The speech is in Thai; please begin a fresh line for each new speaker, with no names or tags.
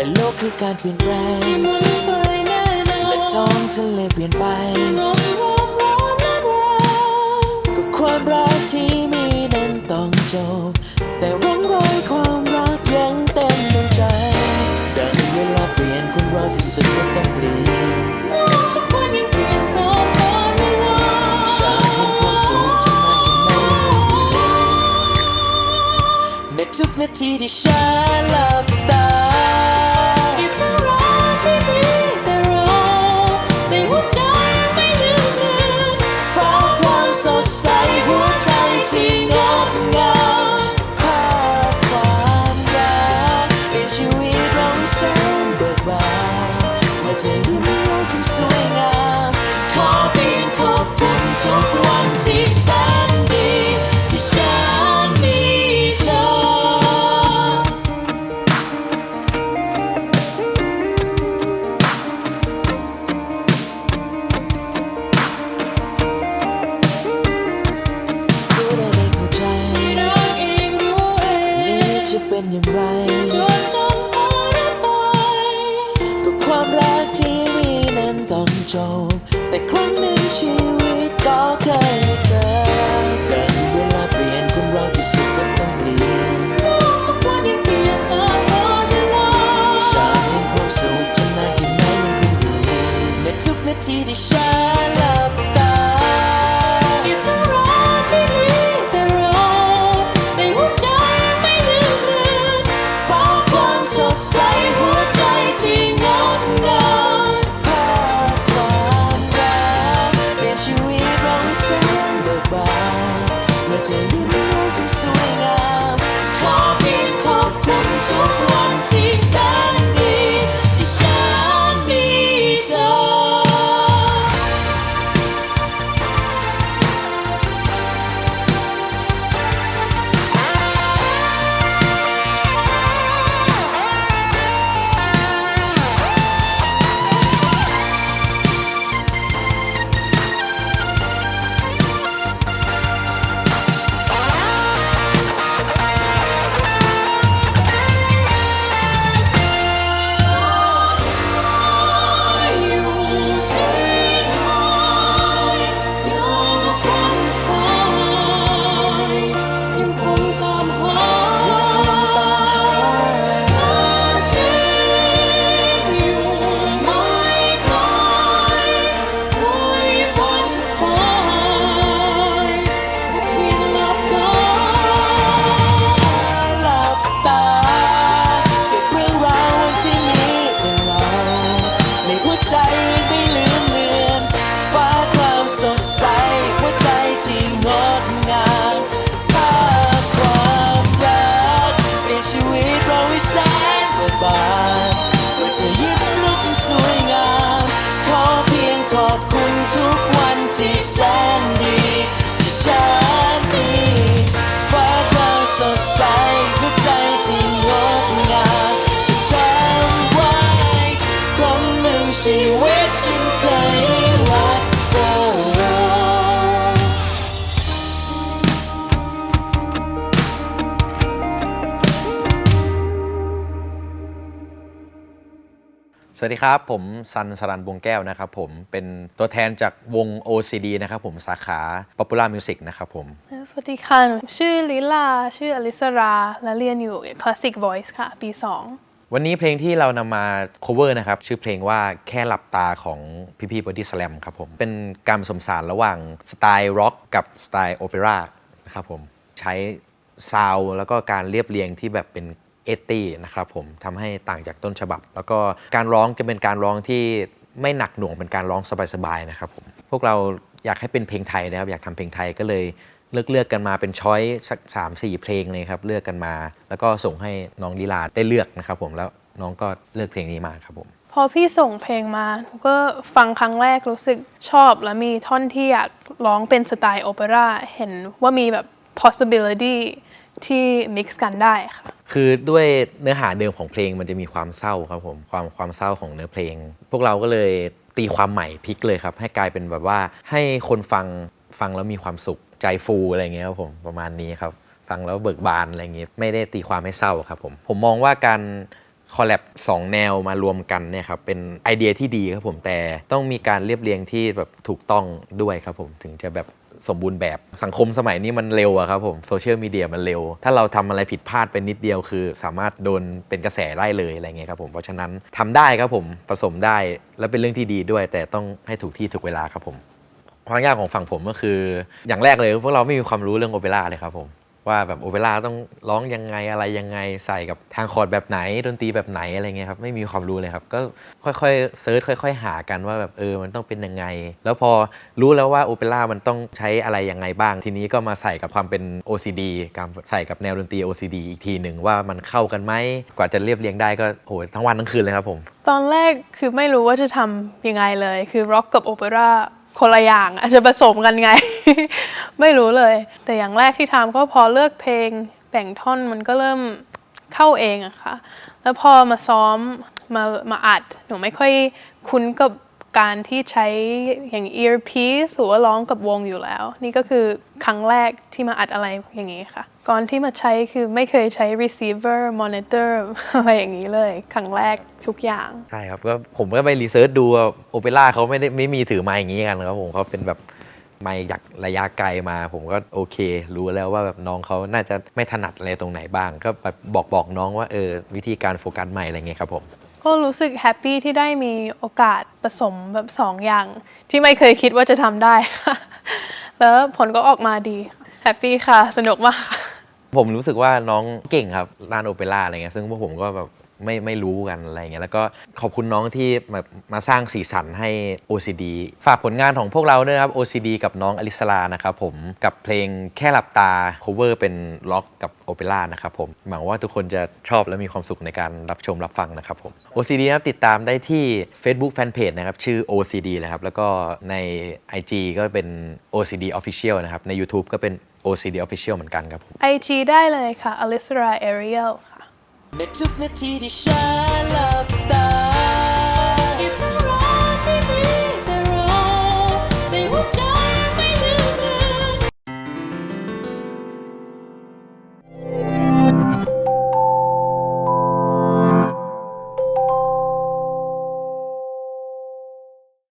และโลกคือการเปลี่ยนแปลง
ที่หมุนไปแน่นอน
และท้องทะเลเปลี่ยนไป
ลมความร้อนและแรง
ก็ความรักที่มีนั้นต้องจบ แต่ร่องรอยความรักยังเต็มดวงใจดังเวลาเปลี่ยนคนเราที่สุดก็ต้องเปลี่ยน
โลกทุกวันยังเปลี่ยนตามกาลเวลา
ฉันเห็นความสุขจะมากแค่ไหนยังคงอยู่ในทุกนาทีที่ฉันหลับ
เมื่
ยิ้มเราจึงสวยงาม ขอเพียงขอบคุณทุกวันที่แสน จบ แต่ครั้งหนึ่งชีวิตก็เคยมีเธอเป็นเวลาเปลี่ยนคนเราที่สุดก็ต้องเปลี่ยน
โลกทุกวันยังเปลี่ยนตามกาลเวลา
ฉันเห็นความสุขจะนานแค่ไหนยังคงอยู่ในทุกนาทีที่ฉันลับตา
ที่แส
นดีที่ฉันมีฟ้าความสดใสหัวใจที่งดงามจะจำไว้ครั้งหนึ่งชีวิตฉันเคย
สวัสดีครับ ผมซันสรันวงแก้วนะครับผมเป็นตัวแทนจากวง OCD นะครับผมสาขา Popular Music นะครับผม
สวัสดีค่ะหนูชื่อลิลาชื่ออลิสรา และเรียนอยู่ Classic Voice ค่ะ ปี 2
วันนี้เพลงที่เรานำมา cover นะครับ ชื่อเพลงว่าแค่หลับตาของพี่พี่บอดี้สแลมครับผม เป็นการผสมสารระหว่างสไตล์ร็อกกับสไตล์โอเปร่านะครับผม ใช้ซาวด์แล้วก็การเรียบเรียงที่แบบเป็น เอตี้นะครับผมทำให้ต่างจากต้นฉบับ แล้วก็การร้องจะเป็นการร้องที่ไม่หนักหน่วงเป็นการร้องสบายๆนะครับผมพวกเราอยากให้เป็นเพลงไทยนะครับอยากทำเพลงไทยก็เลยเลือกเลือกกันมาเป็นช้อยสักสามสี่เพลงเลยครับเลือกกันมา แล้วก็ส่งให้น้องลีลาได้เลือกนะครับผมแล้วน้องก็เลือกเพลงนี้มาครับผม
พอพี่ส่งเพลงมาหนูก็ฟังครั้งแรกรู้สึกชอบและมีท่อนที่อยากร้องเป็นสไตล์โอเปร่าเห็นว่ามีแบบ possibility ที่ mix กันได้ค่ะ
คือด้วยเนื้อหาเดิมของเพลงมันจะมีความเศร้าครับผมความความเศร้าของเนื้อเพลง พวกเราก็เลยตีความใหม่พลิกเลยครับ ให้กลายเป็นแบบว่าให้คนฟังฟังแล้วมีความสุขใจฟูอะไรเงี้ยครับผมประมาณนี้ครับ ฟังแล้วเบิกบานอะไรเงี้ยไม่ได้ตีความให้เศร้าครับผมผมมองว่าการคอลแลบสองแนวมารวมกันเนี่ยครับเป็นไอเดียที่ดีครับผมแต่ต้องมีการเรียบเรียงที่แบบถูกต้องด้วยครับผมถึงจะแบบ สมบูรณ์แบบสังคมสมัยนี้มันเร็วอะครับผมโซเชียลมีเดียมันเร็ว ถ้าเราทำอะไรผิดพลาดไปนิดเดียวคือ สามารถโดนเป็นกระแสได้เลยอะไรเงี้ยครับผมเพราะฉะนั้นทำได้ครับผมผสมได้และเป็นเรื่องที่ดีด้วย แต่ต้องให้ถูกที่ถูกเวลาครับผมความยากของฝั่งผมก็คือ อย่างแรกเลยพวกเราไม่มีความรู้เรื่องโอเปร่าเลยครับผม ว่าแบบโอเปร่าต้องร้องยังไงอะไรยังไงใส่กับทางคอร์ดแบบไหนดนตรีแบบไหนอะไรเงี้ยครับไม่มีความรู้เลยครับ ก็ค่อยๆเซิร์ชค่อย ๆ หากันว่าแบบเออมันต้องเป็นยังไง แล้วพอรู้แล้วว่าโอเปร่ามันต้องใช้อะไรยังไงบ้าง ทีนี้ก็มาใส่กับความเป็น OCD การใส่กับแนวดนตรี OCD อีกทีหนึ่งว่ามันเข้ากันไหมกว่าจะเรียบเรียงได้ก็โอ้โหทั้งวันทั้งคืนเลยครับผม
ตอนแรกคือไม่รู้ว่าจะทำยังไงเลย คือร็อกกับโอเปร่า คนละอย่างอาจจะผสมกันไง ไม่รู้เลย แต่อย่างแรกที่ทำก็พอเลือกเพลงแบ่งท่อนมันก็เริ่มเข้าเองอะค่ะ แล้วพอมาซ้อมมามาอัดหนูไม่ค่อยคุ้นกับ การที่ใช้อย่าง earpiece หรือว่าร้องกับวงอยู่แล้ว นี่ก็คือครั้งแรกที่มาอัดอะไรอย่างนี้ค่ะ ก่อนที่มาใช้คือไม่เคยใช้ receiver monitor อะไรอย่างนี้เลย ครั้งแรกทุกอย่าง
ใช่ครับก็ผมก็ไปรีเสิร์ชดูโอเปร่าเขาไม่ได้ไม่มีถือไม้อย่างนี้กันครับผมเขาเป็นแบบไม้จากระยะไกลมาผมก็โอเค รู้แล้วว่าแบบน้องเขาน่าจะไม่ถนัดอะไรตรงไหนบ้าง ก็แบบบอกบอกน้องว่าเออวิธีการโฟกัสใหม่อะไรเงี้ยครับผม
ก็รู้สึกแฮปปี้ที่ได้มีโอกาสผสมแบบสองอย่าง ที่ไม่เคยคิดว่าจะทำได้ แล้วผลก็ออกมาดีแฮปปี้ค่ะ สนุกมากค่ะ
ผมรู้สึกว่าน้องเก่งครับร้านโอเปร่าอะไรเงี้ยซึ่งพวกผมก็แบบ ไม่ไม่รู้กันอะไรเงี้ยแล้วก็ขอบคุณน้องที่แบบมาสร้างสีสันให้ OCD ฝากผลงานของพวกเราด้วยนะครับ OCD กับน้องอลิสลานะครับผมกับเพลงแค่หลับตา cover เป็นล็อกกับโอเปร่านะครับผมหวังว่าทุกคนจะชอบและมีความสุขในการรับชมรับฟังนะครับผม OCD นะครับติดตามได้ที่ Facebook Fanpage นะครับชื่อ OCD นะครับแล้วก็ใน IG ก็เป็น OCD Official นะครับใน YouTube ก็เป็น OCD Official เหมือนกันครับผม
IG ได้เลยค่ะ Alisra Ariel ค่ะ
ในทุกนาทีที่ฉันหลับตา